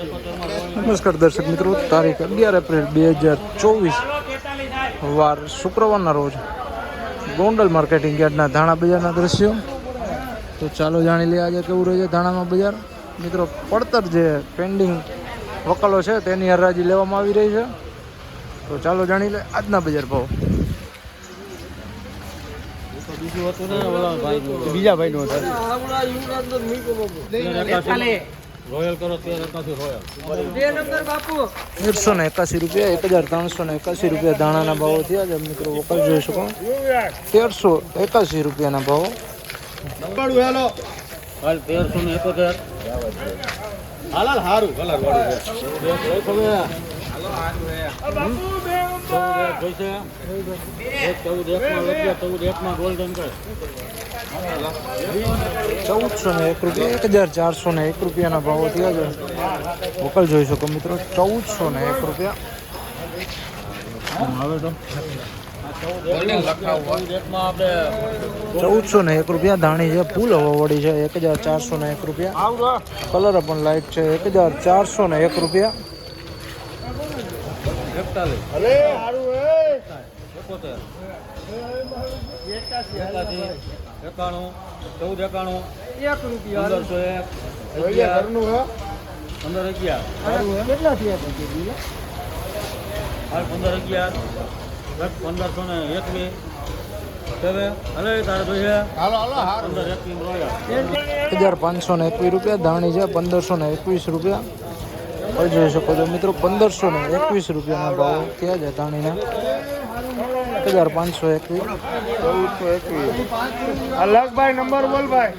નમસ્કાર દર્શક મિત્રો તારીખ અગિયાર એપ્રિલ બે હજાર ચોવીસ વાર શુક્રવારના રોજ ગોંડલ માર્કેટિંગ યાર્ડના ધાણા બજારના દ્રશ્યો. તો ચાલો જાણી લઈએ આજે કેવું રહે છે ધાણામાં બજાર. મિત્રો પડતર જે પેન્ડિંગ વકલો છે તેની હરાજી લેવામાં આવી રહી છે. તો ચાલો જાણી લે આજના બજાર ભાવ. બીજું ભાઈ ને ઓલા ભાઈ બીજા ભાઈ રોયલ કરો ત્યારે એકાથી તેરસો ને એકાસી રૂપિયા એક હજાર ત્રણસો ને એકાસી રૂપિયા દાણાના ભાવો થયા છે. મિત્રો વકલ જોઈ શકો. તેરસો એકાસી રૂપિયાના ભાવો. હાલ. તેરસો ને એકોતેર. હાલ હાલ સારું કલર વાળું ચૌદસો ને એક રૂપિયા એક હજાર ચારસો ને એક રૂપિયાના ભાવો થયા છે. વકલ જોઈ શકો મિત્રો ચૌદસો ને એક રૂપિયા. તો આપણે ચૌદસો ને એક રૂપિયા ધાણી છે ફૂલ હવાવાળી છે એક હજાર ચારસો ને એક રૂપિયા. કલર પણ લાઇટ છે એક હજાર ચારસો ને એક રૂપિયા. એકતાલીસ. એકોતેર એકાસી. એકાણું ચૌદ એકાણું. પંદરસો એક અગિયાર. પંદર અગિયાર. હાલ પંદર અગિયાર. પંદરસો ને એકવીસ હજાર પાંચસો ને એકવીસ રૂપિયા ધાણી છે પંદરસો ને એકવીસ રૂપિયા. હવે જોઈ શકો છો મિત્રો પંદરસો ને એકવીસ રૂપિયાના ભાવ થયા છે ધાણીના. એક હજાર પાંચસો એકવીસ. અલગભાઈ નંબર બોલ ભાઈ.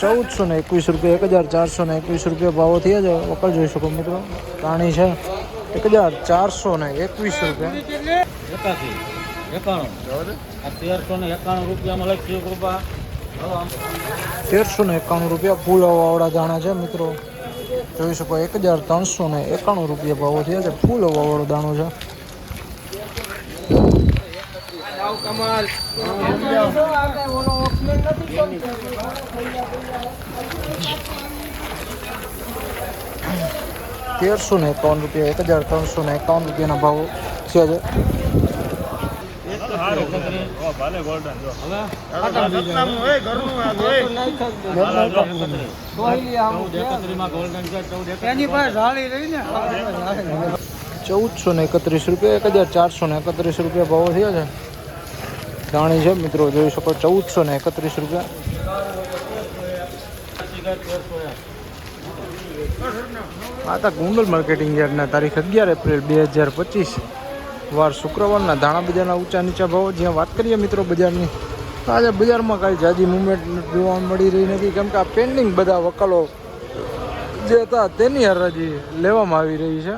ચૌદસો ને એકવીસ રૂપિયા એક હજાર ચારસો ને એકવીસ રૂપિયા ભાવો થયા છે. વકલ જોઈ શકો મિત્રો પ્રાણી છે. એક હજાર ચારસો ને એકવીસ રૂપિયા. એકાણું. તેરસો ને એકાણું રૂપિયામાં લખી કૃપા. તેરસો ને એકાણું રૂપિયા ફૂલ હવાવાળા દાણા છે મિત્રો. જોઈ શકો એક હજાર ત્રણસો ને એકાણું રૂપિયા ભાવો થયા છે ફૂલ હવાવાળો દાણો છે તેરસો ને એકાવન રૂપિયા એક હજાર ત્રણસો ને એકાવન રૂપિયાના ભાવો થયા છે. ચૌદસો ને એકત્રીસ રૂપિયા એક હજાર ચારસો ને એકત્રીસ રૂપિયા ભાવો થયો છે. દાણી છે મિત્રો જોઈ શકો ચૌદસો ને એકત્રીસ રૂપિયા. આ હતા ગુંડલ માર્કેટિંગ યાર્ડના તારીખ અગિયાર એપ્રિલ બે હજાર પચીસ. વાર શુક્રવારના ધાણા બજારના ઊંચા નીચા ભાવો, જ્યાં વાત કરીએ મિત્રો બજારની, તો આજે બજારમાં કાંઈ જાજી મુવમેન્ટ જોવા મળી રહી નથી. કેમ કે આ પેન્ડિંગ બધા વકલો જે હતા તેની હરાજી લેવામાં આવી રહી છે.